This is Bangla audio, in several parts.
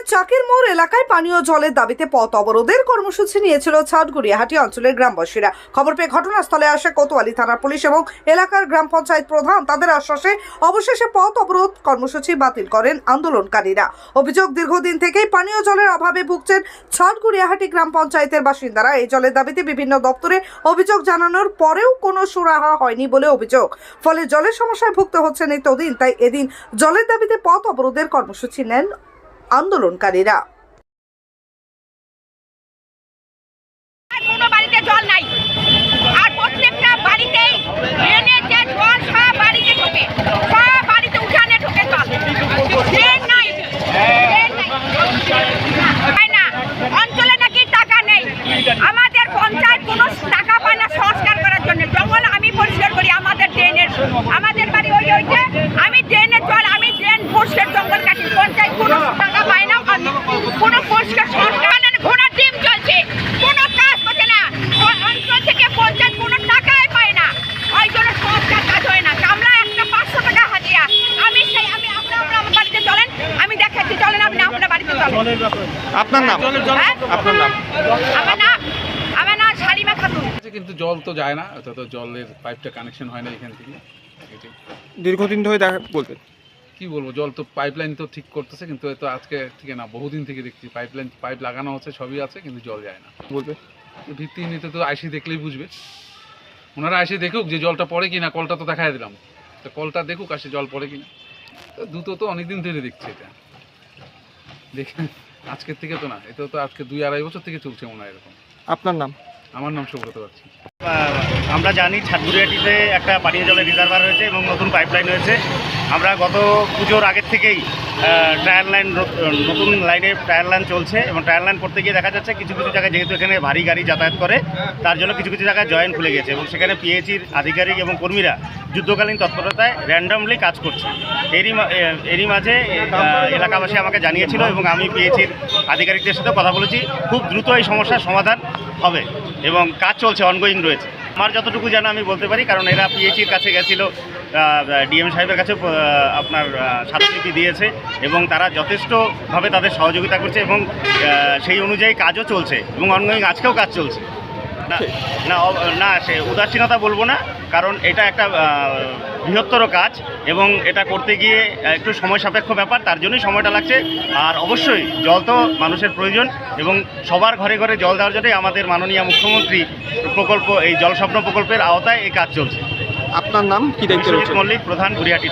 বর্ধমানের চাকির মোড় এলাকায় পানীয় জলের দাবিতে পথ অবরোধের কর্মসূচি নিয়েছিল ছাটগুড়িয়াহাটি অঞ্চলের গ্রামবাসীরা। খবর পেয়ে ঘটনাস্থলে আসে কোতোয়ালি থানার পুলিশ এবং এলাকার গ্রাম পঞ্চায়েত প্রধান। তাদের আশ্বাসে অবশেষে পথ অবরোধ কর্মসূচি বাতিল করেন আন্দোলনকারীরা। অভিযোগ, দীর্ঘদিন থেকেই পানীয় জলের অভাবে ভুগছেন ছাটগুড়িয়াহাটি গ্রাম পঞ্চায়েতের বাসিন্দারা। এই জলের দাবিতে বিভিন্ন দপ্তরে অভিযোগ জানানোর পরেও কোনো সুরাহা হয়নি বলে অভিযোগ। ফলে জলের সমস্যায় ভুগতে হচ্ছে নিত্যদিন। তাই এদিন জলের দাবিতে পথ অবরোধের কর্মসূচি নেন আন্দোলনকারীরা। জল নাই। না, অঞ্চলে নাকি টাকা নেই। আমাদের পঞ্চায়েত কোনো টাকা পায় না সংস্কার করার জন্য। জঙ্গল আমি পরিষ্কার করি, আমাদের ড্রেনের আমাদের বাড়ি ওই ওইতে আমি ড্রেনের জল আমি ড্রেন পরিষ্কার জঙ্গল কাটি পঞ্চায়েত কোনো টাকা পায় না আর কোনো পরিষ্কার সংস্কার না ঘোড়ার ডিম চলছে কোনো কাজ করছে না অ- অঞ্চল থেকে পঞ্চায়েত কোনো টাকাই পায় না ওই জন্য সংস্কার কাজ হয় না কামলা একটা পাঁচশো টাকা হাজিরা আমি সেই আমি আপনার আপনার আমার বাড়িতে চলেন আমি দেখাচ্ছি চলেন আপনি আপনার বাড়িতে চলেন আপনার নাম? হ্যাঁ? আপনার নাম? আমার নাম আমার নাম শালিমা খাতুন। কিন্তু জল তো যায় না অর্থাৎ তো জলের পাইপটা কানেকশন হয় না এখান থেকে। দীর্ঘদিন ধরে দেখা বলতে কি বলব জল তো পাইপলাইন তো ঠিক করতেছে কিন্তু এ তো আজকে থেকে না বহুদিন থেকে দেখছি পাইপলাইন পাইপ লাগানো হচ্ছে সবই আছে কিন্তু জল যায় না। বলবে ভিত্তিহীনতে তো আইসি দেখলেই বুঝবে। ওনারা আইসি দেখুক যে জলটা পড়ে কিনা কলটা তো দেখাই দিলাম। তো কলটা দেখুক আসে জল পড়ে কিনা। তো দুটো তো অনেকদিন ধরে দেখছি এটা। দেখে। আজকের থেকে তো না এটা তো আজকে দুই আড়াই বছর থেকে চলছে মনে হয় এরকম। আপনার নাম? আমার আমার নাম সুব্রত পাচ্ছি আমরা জানি ছাদগুড়িয়াটিতে একটা পানীয় জলের রিজার্ভার রয়েছে এবং নতুন পাইপলাইন হয়েছে আমরা গত পুজোর আগের থেকেই ট্রায়াল লাইন নতুন লাইনে ট্রায়াল লাইন চলছে এবং ট্রায়াল লাইন করতে গিয়ে দেখা যাচ্ছে কিছু কিছু জায়গায় যেহেতু এখানে ভারী গাড়ি যাতায়াত করে, তার জন্য কিছু কিছু জায়গায় জয়েন্ট খুলে গেছে এবং সেখানে পিএইচির আধিকারিক এবং কর্মীরা যুদ্ধকালীন তৎপরতায় র্যান্ডামলি কাজ করছে। এরই এরই মাঝে এলাকাবাসী আমাকে জানিয়েছিল এবং আমি পিএইচির আধিকারিকদের সাথে কথা বলেছি, খুব দ্রুত এই সমস্যার সমাধান হবে এবং কাজ চলছে অনগোয়িং রয়েছে। আমার যতটুকু জানা আমি বলতে পারি, কারণ এরা পিএইচির কাছে গেছিল ডিএম সাহেবের কাছে আপনার আহ, দিয়েছে এবং তারা যথেষ্টভাবে তাদের সহযোগিতা করছে এবং সেই অনুযায়ী কাজও চলছে এবং অনগোয়িং আজকেও কাজ চলছে। না না সে উদাসীনতা বলব না কারণ এটা একটা বৃহত্তর কাজ এবং এটা করতে গিয়ে একটু সময় সাপেক্ষ ব্যাপার তার জন্যই সময়টা লাগছে। আর অবশ্যই জল তো মানুষের প্রয়োজন এবং সবার ঘরে ঘরে জল দেওয়ার জন্যই আমাদের মাননীয় মুখ্যমন্ত্রী প্রকল্প এই জল স্বপ্ন প্রকল্পের আওতায় এই কাজ চলছে। আপনার নাম কি দায়িত্ব রয়েছে মল্লিক প্রধান গুড়িয়াটি।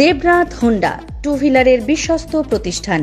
দেবরাত হোন্ডা টু হুইলারের বিশ্বস্ত প্রতিষ্ঠান